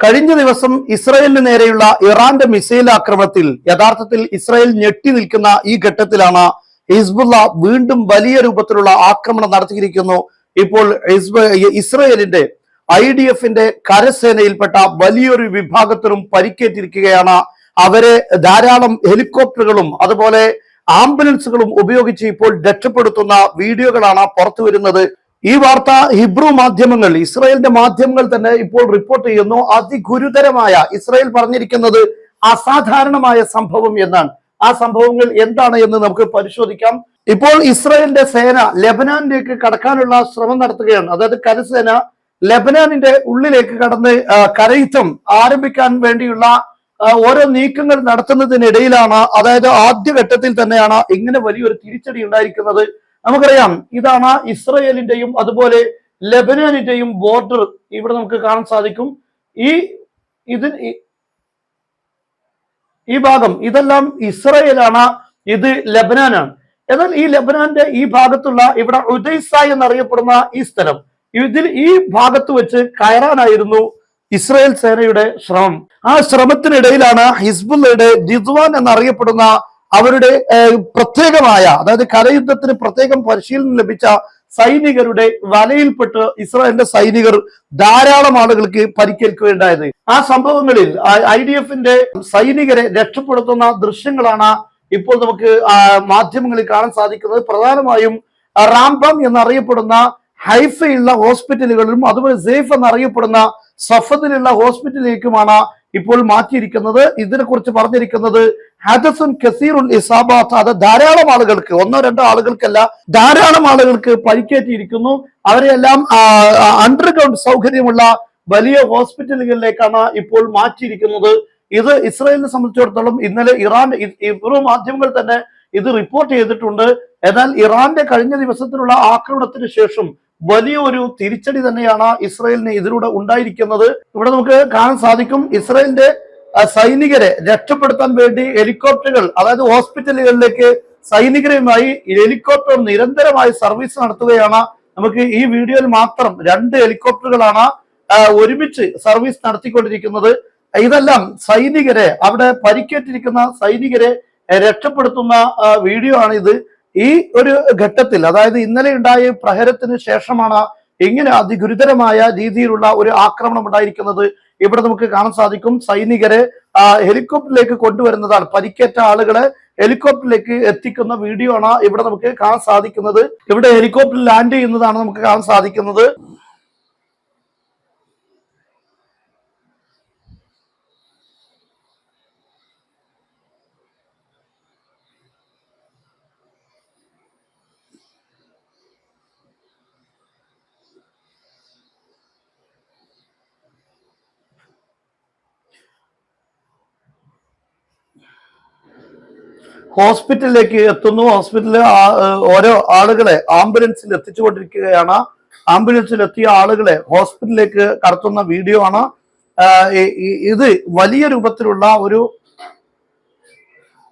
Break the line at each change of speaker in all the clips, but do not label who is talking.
കഴിഞ്ഞ ദിവസം ഇസ്രയേലിന് നേരെയുള്ള ഇറാന്റെ മിസൈൽ ആക്രമണത്തിൽ യഥാർത്ഥത്തിൽ ഇസ്രായേൽ ഞെട്ടി നിൽക്കുന്ന ഈ ഘട്ടത്തിലാണ് ഹിസ്ബുള്ള വീണ്ടും വലിയ രൂപത്തിലുള്ള ആക്രമണം നടത്തിയിരിക്കുന്നു. ഇപ്പോൾ ഇസ്രയേലിന്റെ ഐ ഡി എഫിന്റെ കരസേനയിൽപ്പെട്ട വലിയൊരു വിഭാഗത്തിനും പരിക്കേറ്റിരിക്കുകയാണ്. അവരെ ധാരാളം ഹെലികോപ്റ്ററുകളും അതുപോലെ ആംബുലൻസുകളും ഉപയോഗിച്ച് ഇപ്പോൾ രക്ഷപ്പെടുത്തുന്ന വീഡിയോകളാണ് പുറത്തു വരുന്നത് ഈ വാർത്ത ഹിബ്രു മാധ്യമങ്ങൾ ഇസ്രായേലിന്റെ മാധ്യമങ്ങൾ തന്നെ ഇപ്പോൾ റിപ്പോർട്ട് ചെയ്യുന്നു. അതിഗുരുതരമായ ഇസ്രായേൽ പറഞ്ഞിരിക്കുന്നത് അസാധാരണമായ സംഭവം എന്നാണ്. ആ സംഭവങ്ങൾ എന്താണ് എന്ന് നമുക്ക് പരിശോധിക്കാം. ഇപ്പോൾ ഇസ്രായേലിന്റെ സേന ലെബനാനിലേക്ക് കടക്കാനുള്ള ശ്രമം നടത്തുകയാണ്. അതായത് കരസേന ലെബനാനിന്റെ ഉള്ളിലേക്ക് കടന്ന് കരയുദ്ധം ആരംഭിക്കാൻ വേണ്ടിയുള്ള ഓരോ നീക്കങ്ങൾ നടത്തുന്നതിനിടയിലാണ്. അതായത് ആദ്യഘട്ടത്തിൽ തന്നെയാണ് ഇങ്ങനെ വലിയൊരു തിരിച്ചടി ഉണ്ടായിരിക്കുന്നത്. നമുക്കറിയാം ഇതാണ് ഇസ്രയേലിന്റെയും അതുപോലെ ലെബനാനിന്റെയും ബോർഡർ ഇവിടെ നമുക്ക് കാണാൻ സാധിക്കും. ഈ ഇത് ഈ- ഭാഗം ഇതെല്ലാം ഇസ്രയേലാണ് ഇത് ലബനാനാണ്. എന്നാൽ ഈ ലബനാന്റെ ഈ ഭാഗത്തുള്ള ഇവിടെ ഉദൈസ എന്നറിയപ്പെടുന്ന ഈ സ്ഥലം ഇതിൽ ഈ ഭാഗത്ത് വെച്ച് കയറാനായിരുന്നു ഇസ്രായേൽ സേനയുടെ ശ്രമം. ആ ശ്രമത്തിനിടയിലാണ് ഹിസ്ബുള്ളയുടെ ജിദ്വാൻ എന്നറിയപ്പെടുന്ന അവരുടെ പ്രത്യേകമായ അതായത് കരയുദ്ധത്തിന് പ്രത്യേകം പരിശീലനം ലഭിച്ച സൈനികരുടെ വലയിൽപ്പെട്ട് ഇസ്രായേലിന്റെ സൈനികർ ധാരാളം ആളുകൾക്ക് പരിക്കേൽക്കുകയുണ്ടായത്. ആ സംഭവങ്ങളിൽ ഐ ഡി എഫിന്റെ സൈനികരെ രക്ഷപ്പെടുത്തുന്ന ദൃശ്യങ്ങളാണ് ഇപ്പോൾ നമുക്ക് മാധ്യമങ്ങളിൽ കാണാൻ സാധിക്കുന്നത്. പ്രധാനമായും റാംബം എന്നറിയപ്പെടുന്ന ഹൈഫയിലുള്ള ഹോസ്പിറ്റലുകളിലും അതുപോലെ സേഫ് എന്നറിയപ്പെടുന്ന സഫദിലുള്ള ഹോസ്പിറ്റലിലേക്കുമാണ് ഇപ്പോൾ മാറ്റിയിരിക്കുന്നത്. ഇതിനെക്കുറിച്ച് പറഞ്ഞിരിക്കുന്നത് ഹാദസുൻ കസീറുൽ ഇസാബാത്ത് അത് ധാരാളം ആളുകൾക്ക് ഒന്നോ രണ്ടോ ആളുകൾക്കല്ല ധാരാളം ആളുകൾക്ക് പരിക്കേറ്റിയിരിക്കുന്നു അവരെല്ലാം അണ്ടർഗ്രൗണ്ട് സൗകര്യമുള്ള വലിയ ഹോസ്പിറ്റലുകളിലേക്കാണ് ഇപ്പോൾ മാറ്റിയിരിക്കുന്നത്. ഇത് ഇസ്രായേലിനെ സംബന്ധിച്ചിടത്തോളം ഇന്നലെ ഇറാൻ ഇവരും മാധ്യമങ്ങൾ തന്നെ ഇത് റിപ്പോർട്ട് ചെയ്തിട്ടുണ്ട്. എന്നാൽ ഇറാന്റെ കഴിഞ്ഞ ദിവസത്തിലുള്ള ആക്രമണത്തിന് ശേഷം വലിയൊരു തിരിച്ചടി തന്നെയാണ് ഇസ്രായേലിന് ഇതിലൂടെ ഉണ്ടായിരിക്കുന്നത്. ഇവിടെ നമുക്ക് കാണാൻ സാധിക്കും ഇസ്രായേലിന്റെ സൈനികരെ രക്ഷപ്പെടുത്താൻ വേണ്ടി ഹെലികോപ്റ്ററുകൾ അതായത് ഹോസ്പിറ്റലുകളിലേക്ക് സൈനികരുമായി ഹെലികോപ്റ്റർ നിരന്തരമായി സർവീസ് നടത്തുകയാണ്. നമുക്ക് ഈ വീഡിയോയിൽ മാത്രം രണ്ട് ഹെലികോപ്റ്ററുകളാണ് ഒരുമിച്ച് സർവീസ് നടത്തിക്കൊണ്ടിരിക്കുന്നത്. ഇതെല്ലാം സൈനികരെ അവിടെ പരിക്കേറ്റിരിക്കുന്ന സൈനികരെ രക്ഷപ്പെടുത്തുന്ന വീഡിയോ ആണ് ഇത് ഈ ഒരു ഘട്ടത്തിൽ അതായത് ഇന്നലെ ഉണ്ടായ പ്രഹരത്തിന് ശേഷമാണ് ഇങ്ങനെ അതിഗുരുതരമായ രീതിയിലുള്ള ഒരു ആക്രമണം ഉണ്ടായിരിക്കുന്നത് ഇവിടെ നമുക്ക് കാണാൻ സാധിക്കും സൈനികരെ ഹെലികോപ്റ്ററിലേക്ക് കൊണ്ടുവരുന്നതാണ്. പരിക്കേറ്റ ആളുകളെ ഹെലികോപ്റ്ററിലേക്ക് എത്തിക്കുന്ന വീഡിയോ ആണ് ഇവിടെ നമുക്ക് കാണാൻ സാധിക്കുന്നത്. ഇവിടെ ഹെലികോപ്റ്റർ ലാൻഡ് ചെയ്യുന്നതാണ് നമുക്ക് കാണാൻ സാധിക്കുന്നത്. ഹോസ്പിറ്റലിലേക്ക് എത്തുന്നു. ഹോസ്പിറ്റലിൽ ഓരോ ആളുകളെ ആംബുലൻസിൽ എത്തിച്ചുകൊണ്ടിരിക്കുകയാണ്. ആംബുലൻസിൽ എത്തിയ ആളുകളെ ഹോസ്പിറ്റലിലേക്ക് കടത്തുന്ന വീഡിയോ ആണ്. ഇത് വലിയ രൂപത്തിലുള്ള ഒരു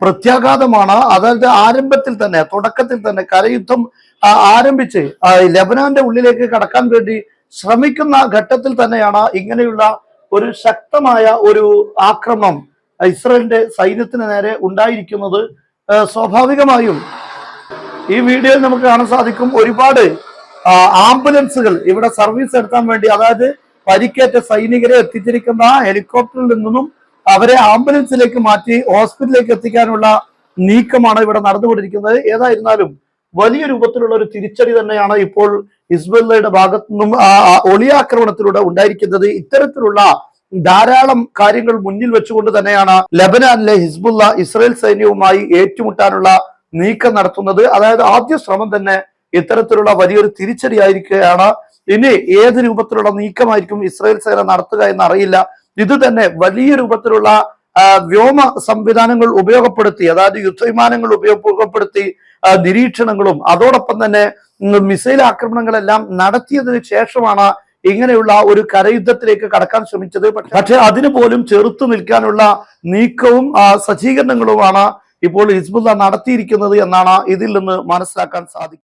പ്രത്യാഘാതമാണ്. അതായത് ആരംഭത്തിൽ തന്നെ തുടക്കത്തിൽ തന്നെ കരയുദ്ധം ആരംഭിച്ച് ലബനാന്റെ ഉള്ളിലേക്ക് കടക്കാൻ വേണ്ടി ശ്രമിക്കുന്ന ഘട്ടത്തിൽ തന്നെയാണ് ഇങ്ങനെയുള്ള ഒരു ശക്തമായ ഒരു ആക്രമണം ഇസ്രയേലിന്റെ സൈന്യത്തിന് നേരെ ഉണ്ടായിരിക്കുന്നത്. സ്വാഭാവികമായും ഈ വീഡിയോയിൽ നമുക്ക് കാണാൻ സാധിക്കും ഒരുപാട് ആംബുലൻസുകൾ ഇവിടെ സർവീസ് നടത്താൻ വേണ്ടി അതായത് പരിക്കേറ്റ സൈനികരെ എത്തിച്ചിരിക്കുന്ന ഹെലികോപ്റ്ററിൽ നിന്നും അവരെ ആംബുലൻസിലേക്ക് മാറ്റി ഹോസ്പിറ്റലിലേക്ക് എത്തിക്കാനുള്ള നീക്കമാണ് ഇവിടെ നടന്നുകൊണ്ടിരിക്കുന്നത്. ഏതായിരുന്നാലും വലിയ രൂപത്തിലുള്ള ഒരു തിരിച്ചടി തന്നെയാണ് ഇപ്പോൾ ഇസ്ബല്ലയുടെ ഭാഗത്തു നിന്നും ഒളിയാക്രമണത്തിലൂടെ ഉണ്ടായിരിക്കുന്നത്. ഇത്തരത്തിലുള്ള ധാരാളം കാര്യങ്ങൾ മുന്നിൽ വെച്ചുകൊണ്ട് തന്നെയാണ് ലബനാനിലെ ഹിസ്ബുല്ല ഇസ്രയേൽ സൈന്യവുമായി ഏറ്റുമുട്ടാനുള്ള നീക്കം നടത്തുന്നത്. അതായത് ആദ്യ ശ്രമം തന്നെ ഇത്തരത്തിലുള്ള വലിയൊരു തിരിച്ചടി ആയിരിക്കുകയാണ് ഇനി ഏത് രൂപത്തിലുള്ള നീക്കമായിരിക്കും ഇസ്രായേൽ സേന നടത്തുക എന്നറിയില്ല. ഇത് തന്നെ വലിയ രൂപത്തിലുള്ള വ്യോമ സംവിധാനങ്ങൾ ഉപയോഗപ്പെടുത്തി അതായത് യുദ്ധവിമാനങ്ങൾ ഉപയോഗപ്പെടുത്തി നിരീക്ഷണങ്ങളും അതോടൊപ്പം തന്നെ മിസൈൽ ആക്രമണങ്ങളെല്ലാം നടത്തിയതിനു ശേഷമാണ് ഇങ്ങനെയുള്ള ഒരു കരയുദ്ധത്തിലേക്ക് കടക്കാൻ ശ്രമിച്ചത്. പക്ഷേ അതിനു പോലും ചെറുത്തു നിൽക്കാനുള്ള നീക്കവും സജ്ജീകരണങ്ങളുമാണ് ഇപ്പോൾ ഹിസ്ബുല്ല നടത്തിയിരിക്കുന്നത് എന്നാണ് ഇതിൽ നിന്ന് മനസ്സിലാക്കാൻ സാധിക്കുന്നത്.